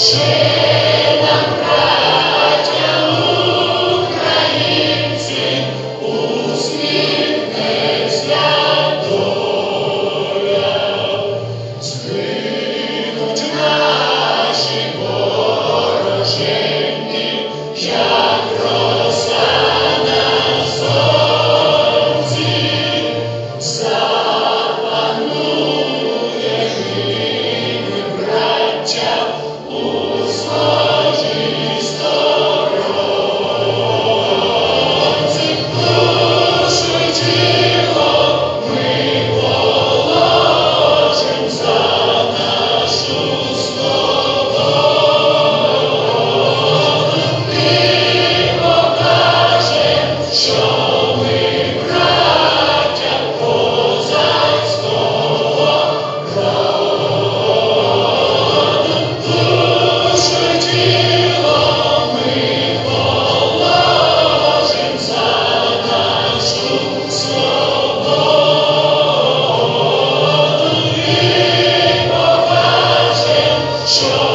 shame. show.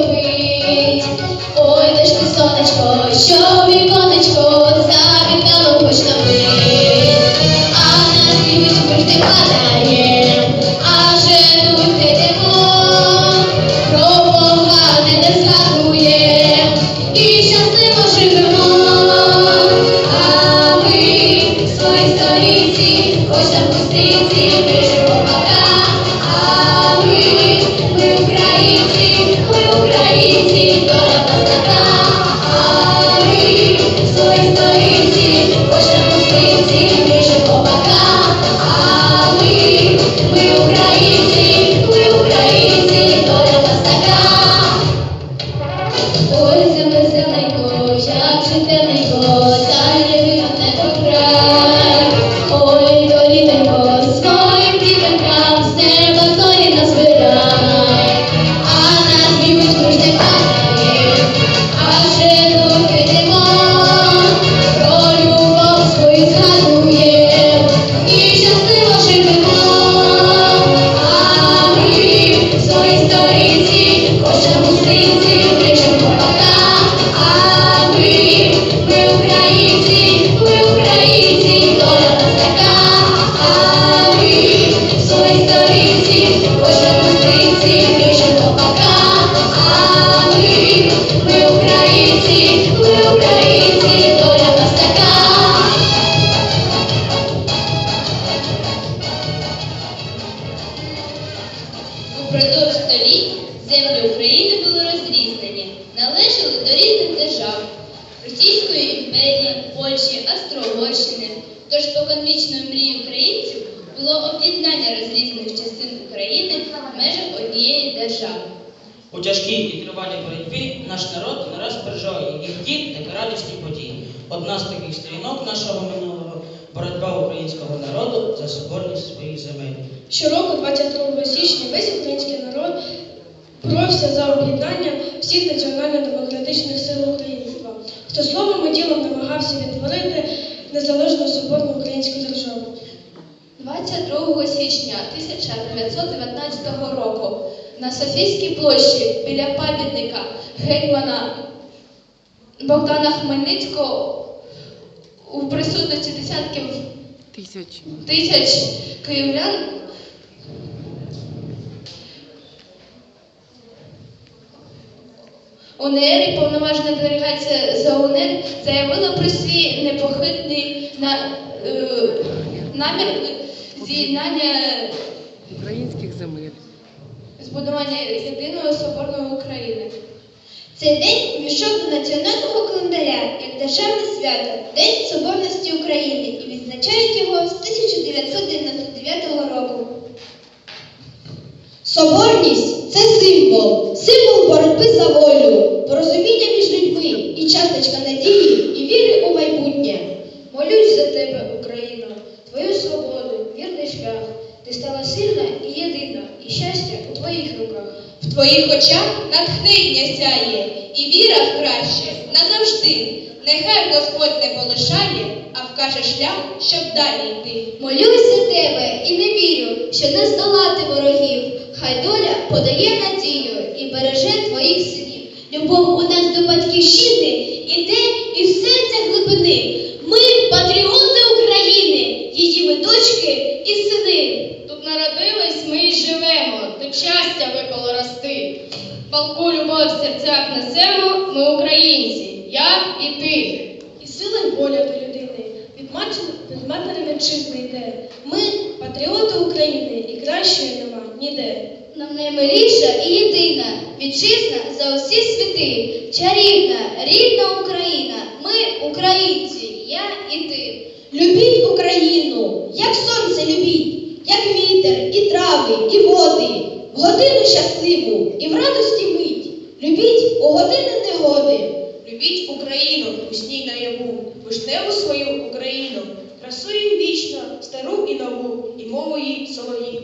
Сопить. Ой, де ж ти, сонечко, що у Sim, sim. Імперії, Польщі, Австро-Угорщини. Тож споконвічною мрією українців було об'єднання розрізних частин України в межах однієї держави. У тяжкій і тривалій боротьбі наш народ не раз переживав як гіркі, так і радісні події. Одна з таких сторінок нашого минулого боротьба українського народу за соборність своїх земель. Щороку, 22 січня, весь український народ боровся за об'єднання всіх національно-демократичних сил українства, хто словом і ділом намагався відтворити незалежну соборну українську державу. 22 січня 1919 року на Софійській площі біля пам'ятника гетьмана Богдана Хмельницького у присутності десятків Тисяч. тисяч київлян УНР і повноважна делегація за УНР заявила про свій непохитний на, е, намір з'єднання Українських земель. збудування єдиної соборної України. Цей день увійшов до національного календаря як державне свято День Соборності України і відзначають його з 1999 року. Гордість це символ, символ боротьби за волю, порозуміння між людьми і часточка надії і віри у майбутнє. Молюсь за тебе, Україно, твою свободу, вірний шлях. Ти стала сильна і єдина, і щастя у твоїх руках. В твоїх очах натхнення сяє, і віра в краще назавжди. Нехай Господь не полишає, а вкаже шлях, щоб далі йти. Молюсь за тебе і не вірю, що не здолати ворогів. Хай доля подає надію і береже твоїх синів. Любов у нас до батьківщини іде із серця глибини. Ми патріоти України, її ми дочки і сини. Тут народились ми і живемо, тут щастя випало рости. Палку любов в серцях несемо, ми я і ти. І сила й воля до людини від матері, вітчизни йде. Ми патріоти України і кращої нема ніде. Нам наймиліша і єдина вітчизна за усі світи, чарівна, рідна Україна. Ми українці, я і ти. Любіть Україну, як сонце любіть, як вітер, і трави, і води, в годину щасливу і в радості мить. Любіть у години негоди. Любіть Україну, усній наяву, вишневу свою Україну, красу її вічно, стару і нову, і мову її солов'їн.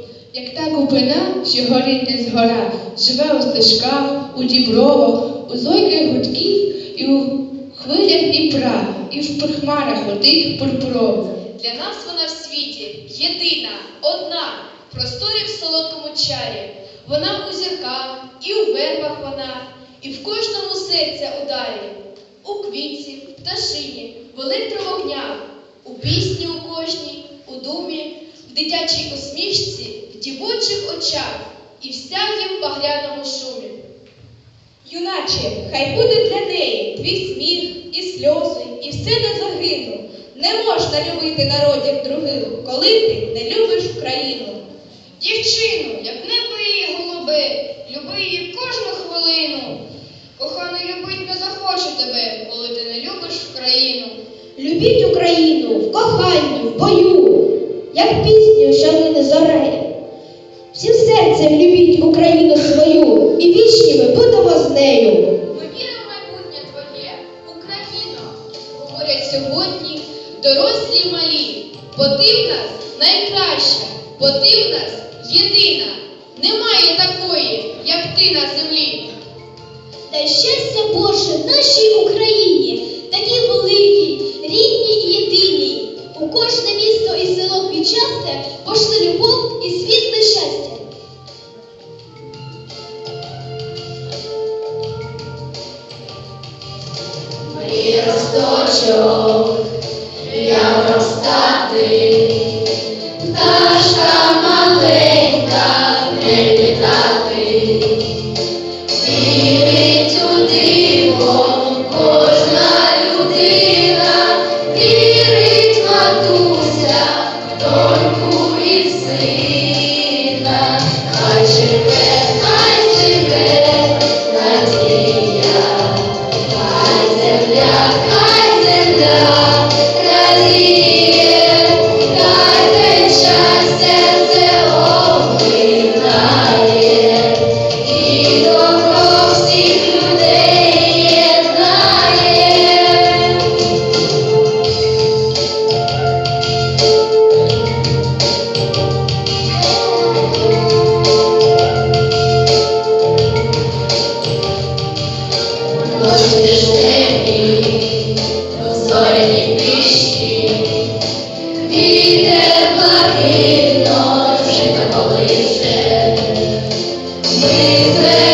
Як та купина, що горить не згора, живе у стежках, у дібровах, у зойках гудків і у хвилях Дніпра, і в прихмарах отих пурпурових. Для нас вона в світі єдина, одна, в просторі в солодкому чарі. Вона у зірках, і у вербах вона, і в кожному серця ударі, у квітці, в пташині, в електровогнях, у пісні у кожній, у думі, в дитячій усмішці, дівочих очах і в стягі багряному шумі. Юначе, хай буде для неї твій сміх, і сльози, і все не загину. Не можна любити народів других, коли ти не любиш Україну. Дівчину, як небо її голуби, люби її кожну хвилину. Коханий любить не захоче тебе, коли ти не любиш Україну. Любіть Україну в коханні, в бою, як пісню, що мине зорею. Всім серцем любіть Україну свою, і вічні ми будемо з нею. Ми віримо в майбутнє твоє, Україно, говорять сьогодні дорослі й малі, бо ти в нас найкраща, бо ти в нас єдина. Немає такої, як ти на землі. Дай щастя Боже нашій Україні, такій великій, рідній і єдиній. У кожне місто і село квітчасте пошли любов і світле щастя. Мій росточок, Amen.